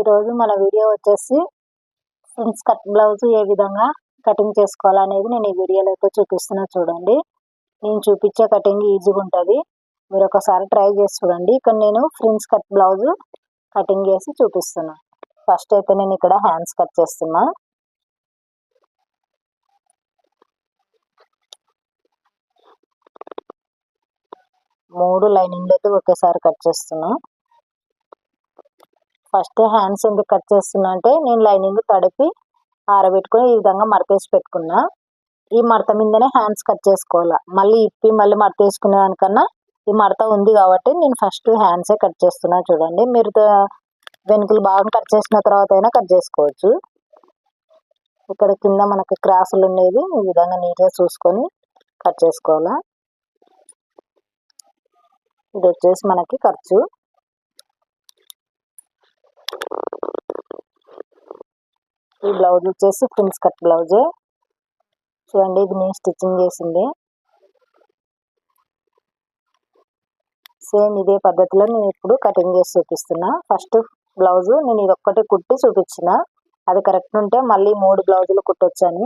ఈరోజు మన వీడియో వచ్చేసి ఫ్రెండ్స్ కట్ బ్లౌజ్ ఏ విధంగా కటింగ్ చేసుకోవాలనేది నేను ఈ వీడియోలో అయితే చూపిస్తున్నా చూడండి. నేను చూపించే కటింగ్ ఈజీగా ఉంటుంది. మీరు ఒకసారి ట్రై చేసి చూడండి. ఇక్కడ నేను ఫ్రెండ్స్ కట్ బ్లౌజ్ కటింగ్ చేసి చూపిస్తున్నా. ఫస్ట్ అయితే నేను ఇక్కడ హ్యాండ్స్ కట్ చేస్తున్నా. మూడు లైనింగ్లు అయితే ఒకేసారి కట్ చేస్తున్నా. ఫస్ట్ హ్యాండ్స్ ఎందుకు కట్ చేస్తున్నా అంటే నేను లైనింగ్ తడిపి ఆరబెట్టుకొని ఈ విధంగా మడతేసి పెట్టుకున్నా. ఈ మడత మీదనే హ్యాండ్స్ కట్ చేసుకోవాలా. మళ్ళీ ఇప్పి మళ్ళీ మడత వేసుకునే దానికన్నా ఈ మడత ఉంది కాబట్టి నేను ఫస్ట్ హ్యాండ్సే కట్ చేస్తున్నా చూడండి. మీరు వెనుకలు బాగా కట్ చేసిన తర్వాత అయినా కట్ చేసుకోవచ్చు. ఇక్కడ కింద మనకి క్రాసులు ఉండేవి ఈ విధంగా నీట్గా చూసుకొని కట్ చేసుకోవాలా. ఇది వచ్చేసి మనకి ఖర్చు. ఈ బ్లౌజ్ వచ్చేసి ప్రిన్స్ కట్ బ్లౌజే. చూడండి ఇది నేను స్టిచ్చింగ్ చేసింది. సేమ్ ఇదే పద్ధతిలో నేను ఇప్పుడు కటింగ్ చేసి చూపిస్తున్నా. ఫస్ట్ బ్లౌజ్ నేను ఇది ఒక్కటి కుట్టి చూపించిన. అది కరెక్ట్ ఉంటే మళ్ళీ మూడు బ్లౌజులు కుట్టొచ్చాను.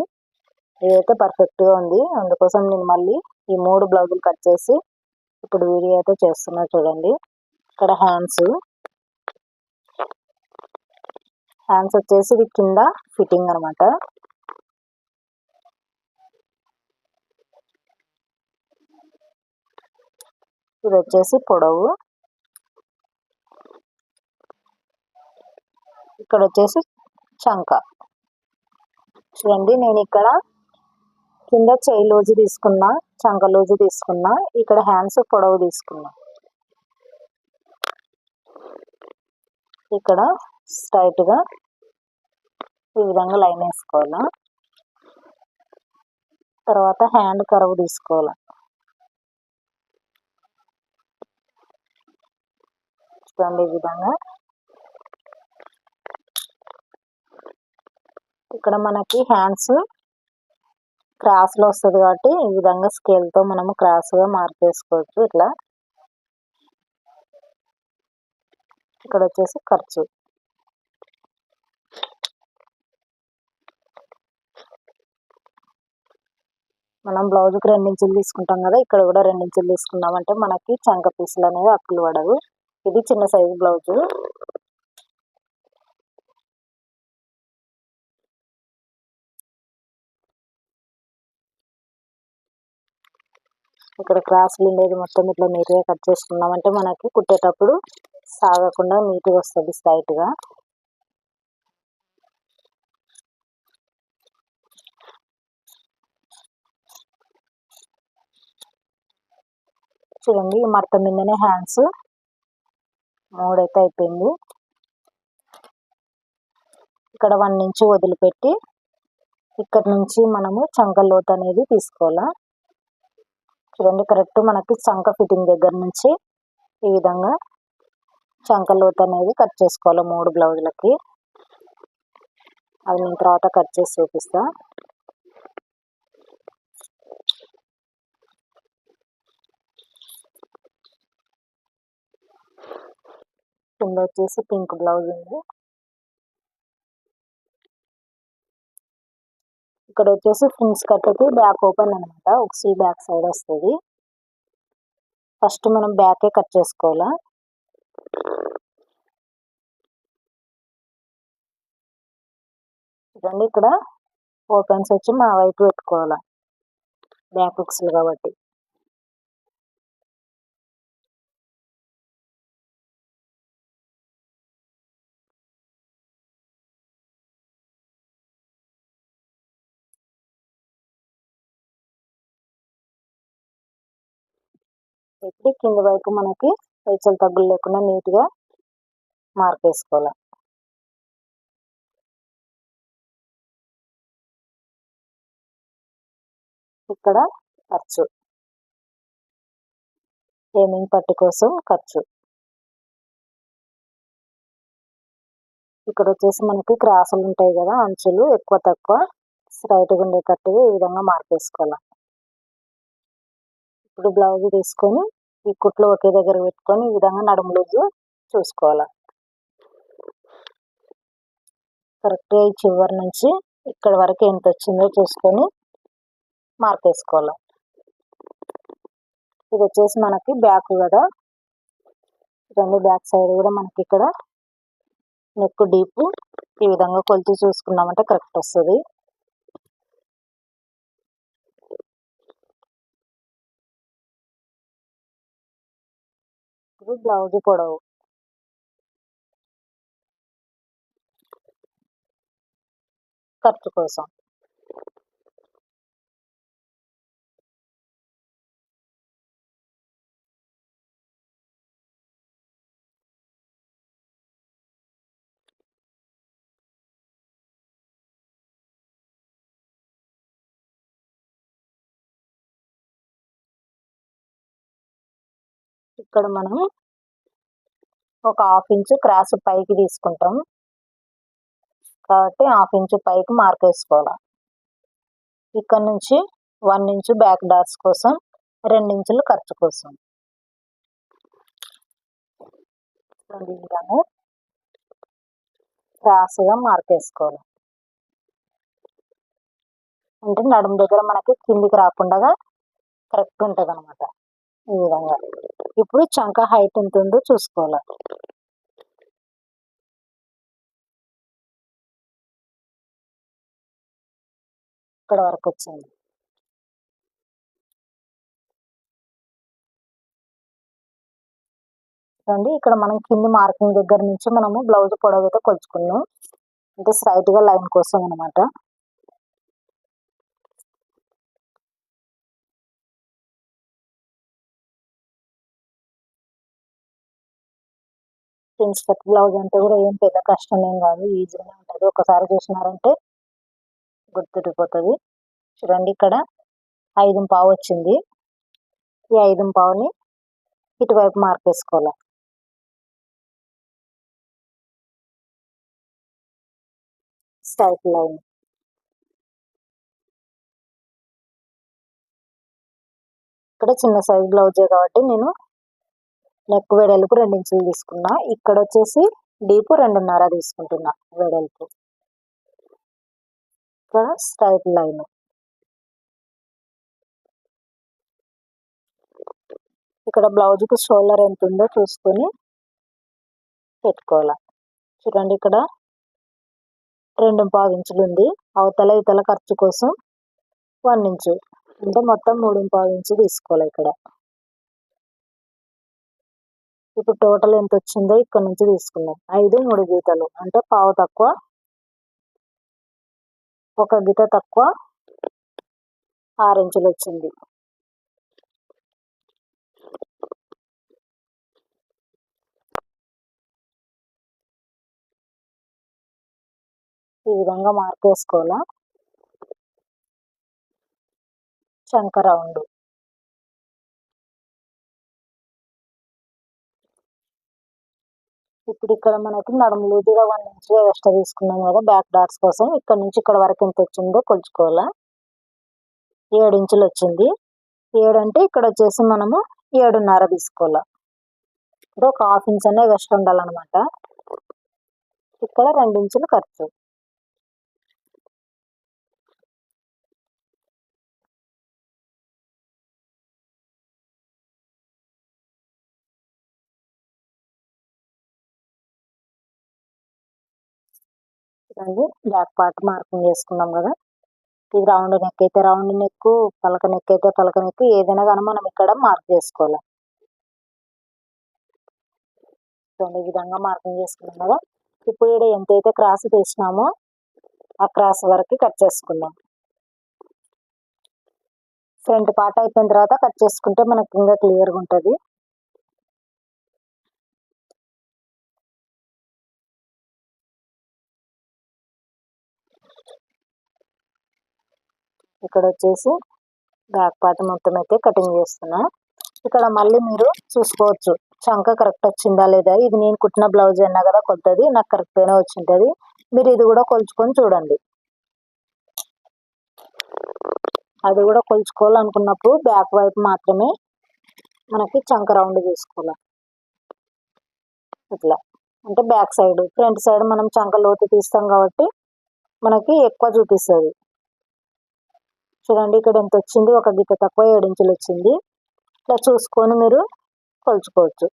ఇదైతే పర్ఫెక్ట్గా ఉంది. అందుకోసం నేను మళ్ళీ ఈ మూడు బ్లౌజులు కట్ చేసి ఇప్పుడు వీడియో అయితే చేస్తున్నా చూడండి. ఇక్కడ హ్యాండ్స్. హ్యాండ్స్ వచ్చేసి ఇది కింద ఫిట్టింగ్ అనమాట ఇది వచ్చేసి పొడవు. ఇక్కడ వచ్చేసి చంక. చూడండి నేను ఇక్కడ కింద చేయి లోజు తీసుకున్నా చంక లోజు తీసుకున్నా ఇక్కడ హ్యాండ్స్ పొడవు తీసుకున్నా. ఇక్కడ స్ట్రైట్గా ఈ విధంగా లైన్ వేసుకోవాలి? తర్వాత హ్యాండ్ కరువు తీసుకోవాలి? చూడండి ఈ విధంగా. ఇక్కడ మనకి హ్యాండ్స్ క్రాస్లో వస్తుంది కాబట్టి ఈ విధంగా స్కేల్తో మనము క్రాస్గా మార్క్ చేసుకోవచ్చు ఇట్లా. ఇక్కడ వచ్చేసి ఖర్చు. మనం బ్లౌజ్కి రెండించులు తీసుకుంటాం కదా ఇక్కడ కూడా రెండించులు తీసుకున్నామంటే మనకి చంక పీసులు అనేవి అక్కులు పడవు. ఇది చిన్న సైజు బ్లౌజు ఇక్కడ క్రాస్ ఉండేది మొత్తం ఇట్లా నీట్గా కట్ చేసుకున్నామంటే మనకి కుట్టేటప్పుడు సాగకుండా నీట్గా వస్తుంది స్ట్రైట్గా చూడండి ఈ మడత మీదనే హ్యాండ్స్ మూడైతే అయిపోయింది. ఇక్కడ వన్ నుంచి వదిలిపెట్టి ఇక్కడ నుంచి మనము చంక లోతు అనేది తీసుకోవాలా. చూడండి కరెక్ట్ మనకి చంక ఫిట్టింగ్ దగ్గర నుంచి ఈ విధంగా చంక లోతు అనేది కట్ చేసుకోవాలి మూడు బ్లౌజులకి అది నేను తర్వాత కట్ చేసి చూపిస్తాను కింద వచ్చేసి పింక్ బ్లౌజ్ ఉంది. ఇక్కడ వచ్చేసి ఫ్రిన్స్ కట్టకి బ్యాక్ ఓపెన్ అనమాట ఒక సీ బ్యాక్ సైడ్ వస్తుంది. ఫస్ట్ మనం బ్యాకే కట్ చేసుకోవాలా? చూడండి ఇక్కడ ఓపెన్స్ వచ్చి మా వైపు పెట్టుకోవాలా? బ్యాక్ బుక్స్లు కాబట్టి. పెట్టి కింద వైపు మనకి పైచలు తగ్గులు లేకుండా నీట్గా మార్క్ వేసుకోవాలి ఇక్కడ ఖర్చు. ఏమింగ్ పట్టు కోసం ఖర్చు. ఇక్కడ వచ్చేసి మనకి క్రాసులు ఉంటాయి కదా అంచులు ఎక్కువ తక్కువ. స్ట్రైట్గా ఉండేటట్టుగా ఈ విధంగా మార్పేసుకోవాలి ఇప్పుడు బ్లౌజ్ తీసుకొని ఈ కుట్లు ఒకే దగ్గర పెట్టుకొని ఈ విధంగా నడుము లూజు చూసుకోవాలి. కరెక్ట్గా ఈ చివరి నుంచి ఇక్కడ వరకు ఎంత వచ్చిందో చూసుకొని మార్క్ వేసుకోవాలి. ఇది వచ్చేసి మనకి బ్యాక్ కదా రెండు బ్యాక్ సైడ్ కూడా మనకి ఇక్కడ నెక్ డీప్ ఈ విధంగా కొలిచి చూసుకున్నామంటే కరెక్ట్ వస్తుంది. ఇది బ్లౌజ్ పొడవు. ఖర్చు కోసం. ఇక్కడ మనం ఒక హాఫ్ ఇంచు క్రాస్ పైకి తీసుకుంటాం. కాబట్టి హాఫ్ ఇంచు పైకి మార్క్ వేసుకోవాలి. ఇక్కడ నుంచి వన్ ఇంచు బ్యాక్ డాట్స్ కోసం రెండు ఇంచులు ఖర్చు కోసం. విధంగా క్రాస్గా మార్క్ వేసుకోవాలి. అంటే నడుము దగ్గర మనకి కిందికి రాకుండా కరెక్ట్ ఉంటుంది అనమాట ఈ విధంగా ఇప్పుడు చంక హైట్ ఎంత ఉందో చూసుకోవాలి. ఇక్కడ వరకు వచ్చింది. చూడండి ఇక్కడ మనం కింది మార్కింగ్ దగ్గర నుంచి మనము బ్లౌజ్ పొడవు అయితే కొలుచుకున్నాం. అంటే స్ట్రైట్గా లైన్ కోసం అనమాట ప్రిన్స్ కట్ బ్లౌజ్ అంటే కూడా ఏం పెద్ద కష్టం ఏం కాదు. ఈజీగా ఉంటుంది. ఒకసారి చూసినారంటే గుర్తుండిపోతుంది. చూడండి ఇక్కడ ఐదు పావు వచ్చింది. ఈ ఐదు పావుని ఇటువైపు మార్క్ వేసుకోవాలి స్టైప్ లైన్ ఇక్కడ చిన్న సైజ్ బ్లౌజే కాబట్టి నేను నెక్ వెడల్పు రెండు ఇంచులు తీసుకున్నా. ఇక్కడ వచ్చేసి డీప్ రెండున్నర తీసుకుంటున్నా వెడల్పు. ఇక్కడ స్ట్రైట్ లైన్. ఇక్కడ బ్లౌజ్కి షోల్డర్ ఎంత ఉందో చూసుకొని పెట్టుకోవాలి. చూడండి ఇక్కడ రెండు పావు ఇంచులు ఉంది. అవతల ఇతల ఖర్చు కోసం వన్ ఇంచు. అంటే మొత్తం మూడు పావు ఇంచు తీసుకోవాలి ఇక్కడ. ఇప్పుడు టోటల్ ఎంత వచ్చిందో ఇక్కడ నుంచి తీసుకున్నాం ఐదు మూడు గీతలు. అంటే పావు తక్కువ ఒక గీత తక్కువ ఆరు ఇంచులు వచ్చింది ఈ విధంగా మార్క్ వేసుకోవాలా చంక రౌండ్. ఇప్పుడు ఇక్కడ మనకి నడుము లూజుగా వన్ ఇంచ్ ఎక్స్ట్రా తీసుకున్నాం కదా బ్యాక్ డాట్స్ కోసం. ఇక్కడ నుంచి ఇక్కడ వరకు ఎంత వచ్చిందో కొలుచుకోవాలా. ఏడు ఇంచులు వచ్చింది. ఏడు అంటే ఇక్కడ వచ్చేసి మనము ఏడున్నర తీసుకోవాలా. ఇది ఒక హాఫ్ ఇంచ్ అనేది ఎక్స్ట్రా ఉండాలన్నమాట. ఇక్కడ రెండు ఇంచులు ఖర్చు. అండి బ్యాక్ పార్ట్ మార్కింగ్ చేసుకున్నాం కదా. ఇది రౌండ్ నెక్ అయితే రౌండ్ నెక్ పలక నెక్ అయితే పలక నెక్ ఏదైనా కానీ మనం ఇక్కడ మార్క్ చేసుకోవాలి. చూడండి ఈ విధంగా మార్కింగ్ చేసుకున్నాం కదా. ఇప్పుడు ఇక్కడ ఎంతైతే క్రాస్ తీసినామో ఆ క్రాస్ వరకు కట్ చేసుకుందాం. ఫ్రంట్ పార్ట్ అయిపోయిన తర్వాత కట్ చేసుకుంటే మనకి ఇంకా క్లియర్గా ఉంటుంది. ఇక్కడ వచ్చేసి బ్యాక్ పార్ట్ మొత్తం అయితే కటింగ్ చేస్తున్నా. ఇక్కడ మళ్ళీ మీరు చూసుకోవచ్చు. చంక కరెక్ట్ వచ్చిందా లేదా? ఇది నేను కుట్టిన బ్లౌజ్ అన్నా కదా కొత్తది నాకు కరెక్ట్గానే వచ్చింటుంది. మీరు ఇది కూడా కొలుచుకొని చూడండి. అది కూడా కొలుచుకోవాలనుకున్నప్పుడు బ్యాక్ వైపు మాత్రమే మనకి చంక రౌండ్ తీసుకోవాలి. ఇట్లా. అంటే బ్యాక్ సైడ్ ఫ్రంట్ సైడ్ మనం చంక లోతు తీస్తాం కాబట్టి మనకి ఎక్కువ చూపిస్తుంది. చూడండి ఇక్కడ ఎంత వచ్చింది? ఒక గిట్ట తక్కువ ఏడించులు వచ్చింది. ఇట్లా చూసుకొని మీరు కొలుచుకోవచ్చు.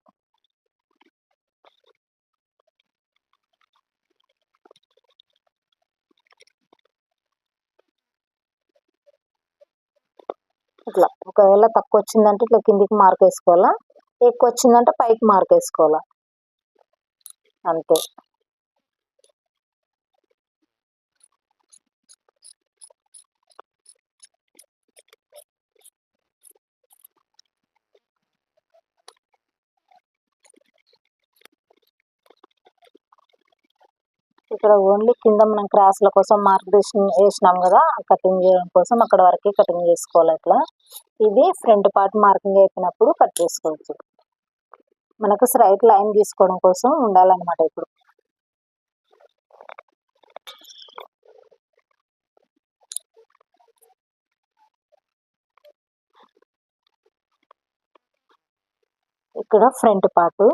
ఇట్లా ఒకవేళ తక్కువ వచ్చిందంటే ఇట్లా కిందికి మార్క్ వేసుకోవాలా? ఎక్కువ వచ్చిందంటే పైకి మార్క్ వేసుకోవాలా? అంతే. ఇక్కడ ఓన్లీ కింద మనం క్రాస్ల కోసం మార్గదర్శనం వేసినాం కదా కటింగ్ చేయడం కోసం అక్కడ వరకే కటింగ్ చేసుకోవాలి అట్లా. ఇది ఫ్రంట్ పార్ట్ మార్కింగ్ అయిపోయినప్పుడు కట్ చేసుకోవచ్చు. మనకు స్ట్రైట్ లైన్ తీసుకోవడం కోసం ఉండాలన్నమాట ఇప్పుడు. ఇక్కడ ఫ్రంట్ పార్ట్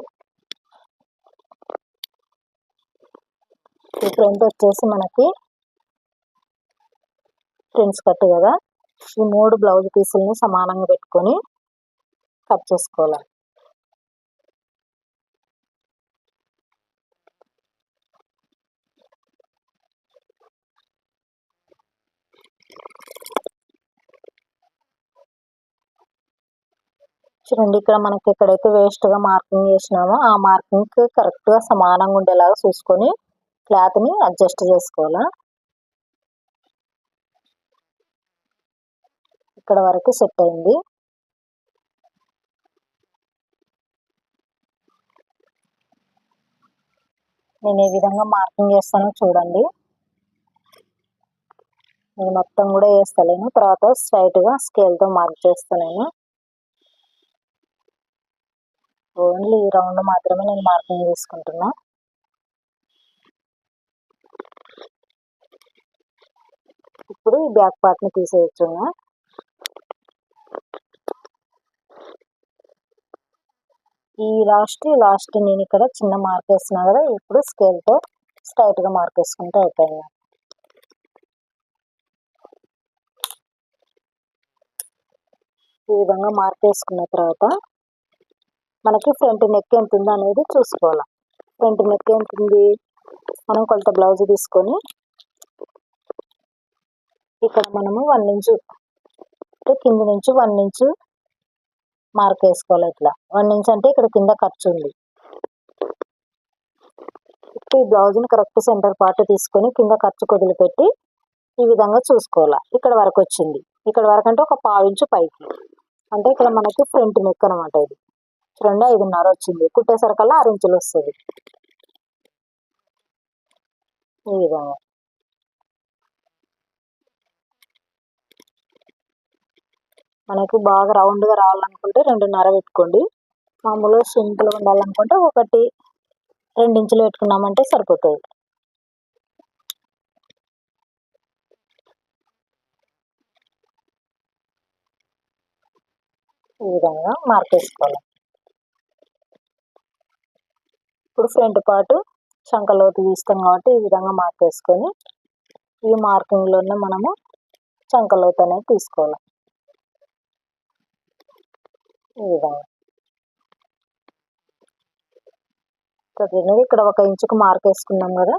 ఈ ఫ్రంట్ వచ్చేసి మనకి ఫ్రెండ్స్ కట్ కదా. ఈ మూడు బ్లౌజ్ పీసుల్ని సమానంగా పెట్టుకొని కట్ చేసుకోవాలి. చూడండి ఇక్కడ మనకి ఎక్కడైతే వేస్ట్గా మార్కింగ్ చేసినామో ఆ మార్కింగ్ కరెక్ట్గా సమానంగా ఉండేలాగా చూసుకొని క్లాత్ని అడ్జస్ట్ చేసుకోవాలా? ఇక్కడ వరకు సెట్ అయింది. నేను ఏ విధంగా మార్కింగ్ చేస్తానో చూడండి. నేను మొత్తం కూడా వేస్తలేను. తర్వాత స్ట్రైట్గా స్కేల్తో మార్క్ చేస్తాను ఓన్లీ ఈ రౌండ్ మాత్రమే నేను మార్కింగ్ తీసుకుంటున్నా ఇప్పుడు ఈ బ్యాక్ పార్ట్ని తీసేయచ్చు ఈ లాస్ట్ లాస్ట్ నేను ఇక్కడ చిన్న మార్క్ వేస్తున్నా కదా ఇప్పుడు స్కేల్తో స్ట్రైట్గా మార్క్ వేసుకుంటే అయిపోయింది. ఈ విధంగా మార్క్ వేసుకున్న తర్వాత మనకి ఫ్రంట్ నెక్ ఎంత ఉంది అనేది చూసుకోవాలి. ఫ్రంట్ నెక్ ఎంత ఉంది మనం కొలత బ్లౌజ్ తీసుకొని ఇక్కడ మనము వన్ ఇంచు అంటే కింద నుంచి వన్ ఇంచు మార్క్ వేసుకోవాలి ఇట్లా. వన్ ఇంచ్ అంటే ఇక్కడ కింద ఖర్చు ఉంది. ఇప్పుడు ఈ బ్లౌజ్ని కరెక్ట్ సెంటర్ పార్ట్ తీసుకొని కింద ఖర్చు కొదిలిపెట్టి ఈ విధంగా చూసుకోవాలి. ఇక్కడ వరకు వచ్చింది. ఇక్కడ వరకు అంటే ఒక పావు ఇంచు పైకి. అంటే ఇక్కడ మనకి ఫ్రంట్ నెక్ అనమాట ఇది. రెండు ఐదున్నర వచ్చింది. కుట్టేసరికల్లా ఆరు ఇంచులు వస్తుంది. ఈ విధంగా. మనకి బాగా రౌండ్గా రావాలనుకుంటే రెండున్నర పెట్టుకోండి. మామూలుగా సింపుల్గా ఉండాలనుకుంటే ఒకటి రెండు ఇంచులు పెట్టుకున్నామంటే సరిపోతుంది. ఈ విధంగా మార్కేసుకోవాలి ఇప్పుడు ఫ్రంట్ పాటు చంకలోతు తీస్తాం కాబట్టి ఈ విధంగా మార్కేసుకొని ఈ మార్కింగ్లోనే మనము చంకలోతు అనేది తీసుకోవాలి. ఈ ఇక్కడ ఒక ఇంచుకు మార్క్ వేసుకున్నాం కదా?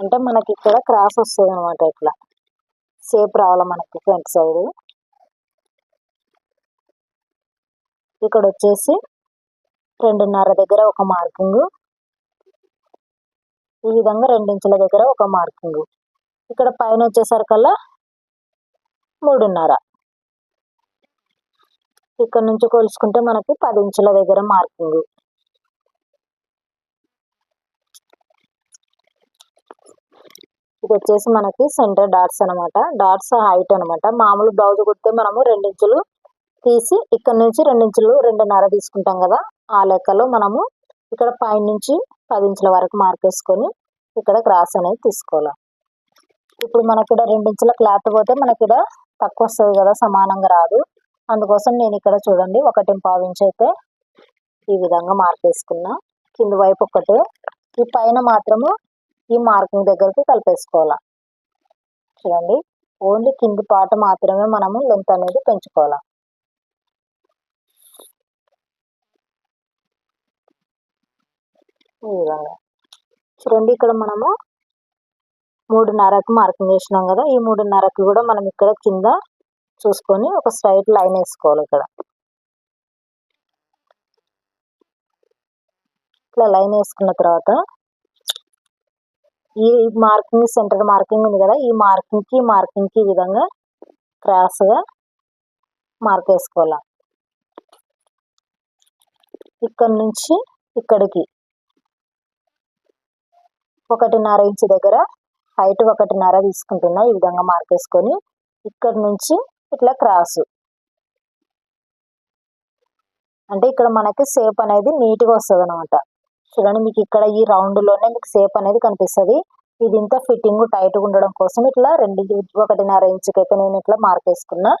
అంటే మనకి ఇక్కడ క్రాస్ వస్తుంది అనమాట ఇట్లా. సేప్ రావాలి మనకి ఫ్రంట్ సైడ్ ఇక్కడ వచ్చేసి రెండున్నర దగ్గర ఒక మార్కింగ్ ఈ విధంగా రెండించుల దగ్గర ఒక మార్కింగ్ ఇక్కడ పైన వచ్చేసరికల్లా మూడున్నర. ఇక్కడ నుంచి కొలుసుకుంటే మనకి పది ఇంచుల దగ్గర మార్కింగ్. ఇది వచ్చేసి మనకి సెంటర్ డాట్స్ అనమాట. డాట్స్ హైట్ అనమాట. మామూలు బ్లౌజ్ కుడితే మనము రెండించులు తీసి ఇక్కడ నుంచి రెండించులు రెండున్నర తీసుకుంటాం కదా. ఆ లెక్కలో మనము ఇక్కడ పైన నుంచి పది ఇంచుల వరకు మార్క్ వేసుకొని ఇక్కడ క్రాస్ అనేది తీసుకోవాలి. ఇప్పుడు మనకి ఇక్కడ రెండించుల క్లాత్ పోతే మనకి ఇక్కడ తక్కువ వస్తుంది కదా సమానంగా రాదు. అందుకోసం నేను ఇక్కడ చూడండి ఒకటి పావు ఇంచ్ అయితే ఈ విధంగా మార్క్ వేసుకున్నా కింది వైపు ఒకటి. ఈ పైన మాత్రము ఈ మార్కింగ్ దగ్గరకు కలిపేసుకోవాలి. చూడండి ఓన్లీ కింది పాట మాత్రమే మనము లెంత్ అనేది పెంచుకోవాలి. ఈ విధంగా. చూడండి ఇక్కడ మనము మూడున్నరకు మార్కింగ్ చేసినాం కదా ఈ మూడున్నరకు కూడా మనం ఇక్కడ కింద చూసుకొని ఒక స్ట్రైట్ లైన్ వేసుకోవాలి ఇక్కడ. ఇట్లా లైన్ వేసుకున్న తర్వాత ఈ మార్కింగ్ సెంటర్ మార్కింగ్ ఉంది కదా ఈ మార్కింగ్కి మార్కింగ్కి ఈ విధంగా క్రాస్గా మార్క్ వేసుకోవాలి. ఇక్కడ నుంచి ఇక్కడికి ఒకటిన్నర ఇంచు దగ్గర హైట్ ఒకటిన్నర తీసుకుంటున్నా ఈ విధంగా మార్క్ వేసుకొని ఇక్కడ నుంచి ఇట్లా క్రాస్. అంటే ఇక్కడ మనకి సేప్ అనేది నీట్గా వస్తుంది అనమాట చూడండి మీకు ఇక్కడ ఈ రౌండ్లోనే మీకు సేప్ అనేది కనిపిస్తుంది. ఇది ఇంత ఫిట్టింగ్ టైట్గా ఉండడం కోసం ఇట్లా రెండు ఒకటిన్నర ఇంచుకి అయితే నేను ఇట్లా మార్క్ వేసుకున్నా.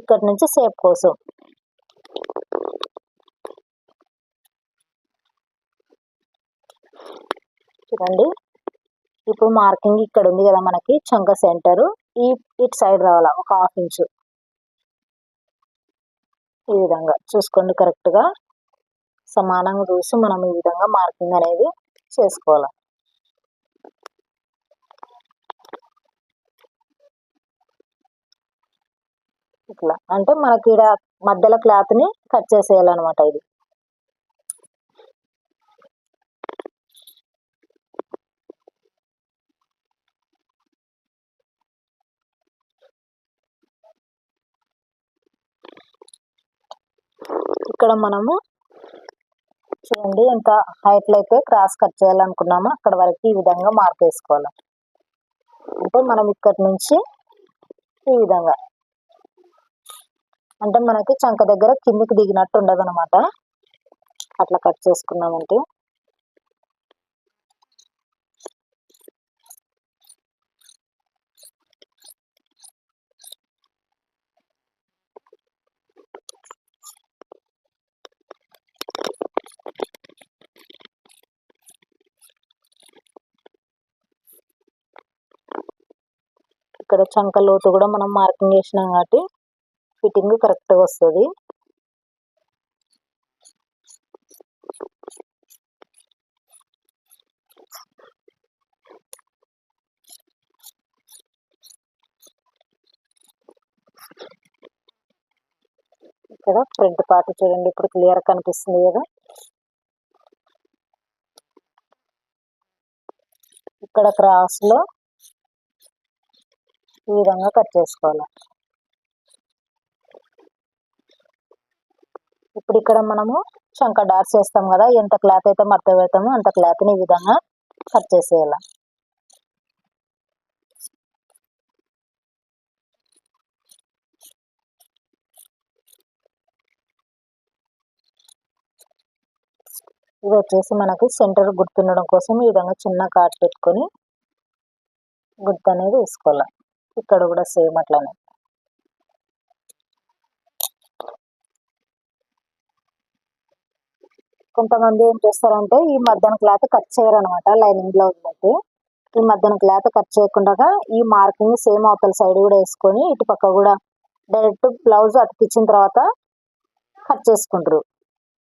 ఇక్కడ నుంచి సేప్ కోసం. చూడండి. ఇప్పుడు మార్కింగ్ ఇక్కడ ఉంది కదా మనకి చంక సెంటర్. ఈ ఇటు సైడ్ రావాలా? ఒక హాఫ్ ఇంచు. ఈ విధంగా చూసుకోండి. కరెక్ట్గా సమానంగా చూసి మనం ఈ విధంగా మార్కింగ్ అనేది చేసుకోవాలి. ఇట్లా. అంటే మనకి ఇక్కడ మధ్యలో క్లాత్ని కట్ చేసేయాలన్నమాట ఇది. ఇక్కడ మనము చూడండి ఎంత హైట్లో అయితే క్రాస్ కట్ చేయాలనుకున్నామో అక్కడ వరకు ఈ విధంగా మార్క్ వేసుకోవాలి. అంటే మనం ఇక్కడి నుంచి ఈ విధంగా. అంటే మనకి చంక దగ్గర కిందికి దిగినట్టు ఉండదు అనమాట అట్లా కట్ చేసుకున్నామంటే. ఇక్కడ చంక లోతు కూడా మనం మార్కింగ్ చేసినాం కాబట్టి ఫిట్టింగ్ కరెక్ట్గా వస్తుంది. ఇక్కడ ఫ్రంట్ పార్ట్ చూడండి ఇప్పుడు క్లియర్ కనిపిస్తుంది కదా. ఇక్కడ క్రాస్లో ఈ విధంగా కట్ చేసుకోవాలి. ఇప్పుడు ఇక్కడ మనము చంక డాట్స్ వేస్తాం కదా ఎంత క్లాత్ అయితే మడత పెడతామో అంత క్లాత్ని ఈ విధంగా కట్ చేసేయాలి. ఇది వచ్చేసి మనకి సెంటర్ గుర్తుండడం కోసం ఈ విధంగా చిన్న కాట్ పెట్టుకొని గుర్తు అనేది వేసుకోవాలి. ఇక్కడ కూడా సేమ్ అట్లానే. కొంతమంది ఏం చేస్తారంటే ఈ మధ్యన క్లాత్ కట్ చేయరు అనమాట లైనింగ్ బ్లౌజ్ అయితే ఈ మధ్యన క్లాత్ కట్ చేయకుండా ఈ మార్కింగ్ సేమ్ అవతల సైడ్ కూడా వేసుకొని ఇటు పక్క కూడా డైరెక్ట్ బ్లౌజ్ అతికిచ్చిన తర్వాత కట్ చేసుకుంటారు.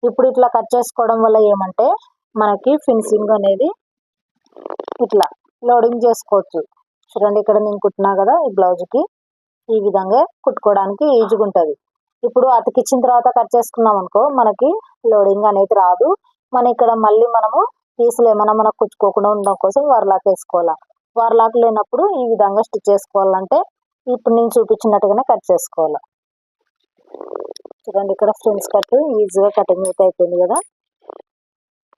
ఇప్పుడు ఇట్లా కట్ చేసుకోవడం వల్ల ఏమంటే మనకి ఫినిషింగ్ అనేది ఇట్లా లోడింగ్ చేసుకోవచ్చు. చూడండి ఇక్కడ నేను కుట్టినా కదా ఈ బ్లౌజ్కి ఈ విధంగా కుట్టుకోవడానికి ఈజీగా ఉంటుంది. ఇప్పుడు అతికిచ్చిన తర్వాత కట్ చేసుకున్నాం అనుకో మనకి లోడింగ్ అనేది రాదు. మన ఇక్కడ మళ్ళీ మనము పీసులు ఏమైనా మనకు కుచ్చుకోకుండా ఉండడం కోసం వర్లాక్ వేసుకోవాలి. వర్లాక్ లేనప్పుడు ఈ విధంగా స్టిచ్ చేసుకోవాలంటే ఇప్పుడు నేను చూపించినట్టుగానే కట్ చేసుకోవాలి. చూడండి ఇక్కడ ఫ్రెండ్స్ కట్ ఈజీగా కటింగ్ అయితే అయిపోయింది కదా.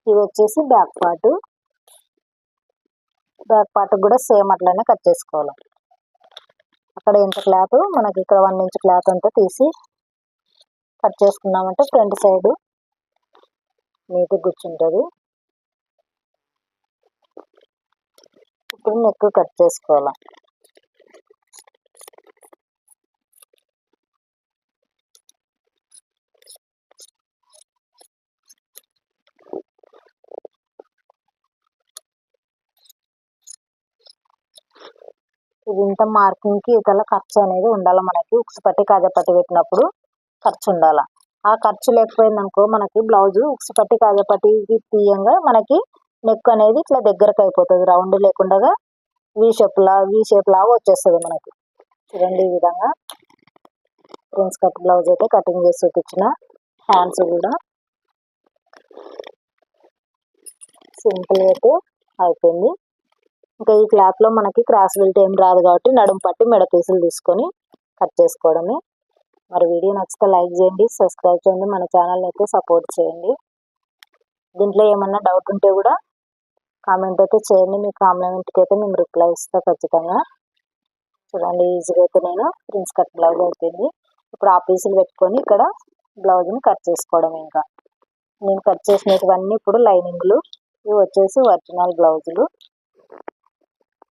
ఇది వచ్చేసి బ్యాక్ పార్ట్ బ్యాక్ పార్ట్ కూడా సేమ్ అట్లనే కట్ చేసుకోవాలి. అక్కడ ఇంత క్లాత్? మనకి ఇక్కడ వన్ ఇంచ్ క్లాత్ అంతా తీసి కట్ చేసుకున్నామంటే ఫ్రంట్ సైడ్ నీట్గా కూర్చుంటుంది. ఇప్పుడు నెక్ కట్ చేసుకోవాలి? ఇది ఇంత మార్కింగ్కి ఇతల ఖర్చు అనేది ఉండాలి మనకి. ఉక్స్ పట్టి కాజా పట్టి పెట్టినప్పుడు ఖర్చు ఉండాలి. ఆ ఖర్చు లేకపోయింది అనుకో మనకి బ్లౌజ్ ఉక్స్ పట్టి కాజా తీయంగా మనకి నెక్ అనేది ఇట్లా దగ్గరకు అయిపోతుంది. రౌండ్ లేకుండా వీ షేప్ లా వీ షేప్ లాగా వచ్చేస్తుంది మనకి. చూడండి ఈ విధంగా. ప్రిన్స్ కట్ బ్లౌజ్ అయితే కటింగ్ చేసి చూపించిన హ్యాండ్స్ కూడా. సింపుల్ అయితే అయిపోయింది. ఇంకా ఈ క్లాత్లో మనకి క్రాస్ బెల్ట్ ఏం రాదు కాబట్టి నడుము పట్టి మెడ పీసులు తీసుకొని కట్ చేసుకోవడమే. మరి వీడియో నచ్చితే లైక్ చేయండి సబ్స్క్రైబ్ చేయండి మన ఛానల్ అయితే సపోర్ట్ చేయండి. దీంట్లో ఏమన్నా డౌట్ ఉంటే కూడా కామెంట్ అయితే చేయండి మీ కామెంట్కి అయితే మేము రిప్లై ఇస్తాం ఖచ్చితంగా. చూడండి ఈజీగా అయితే నేను ప్రిన్స్ కట్ బ్లౌజ్ అయిపోయింది. ఇప్పుడు ఆ పీసులు పెట్టుకొని ఇక్కడ బ్లౌజ్ని కట్ చేసుకోవడం ఇంకా. నేను కట్ చేసినటువన్నీ ఇప్పుడు లైనింగ్లు ఇవి వచ్చేసి ఒరిజినల్ బ్లౌజులు.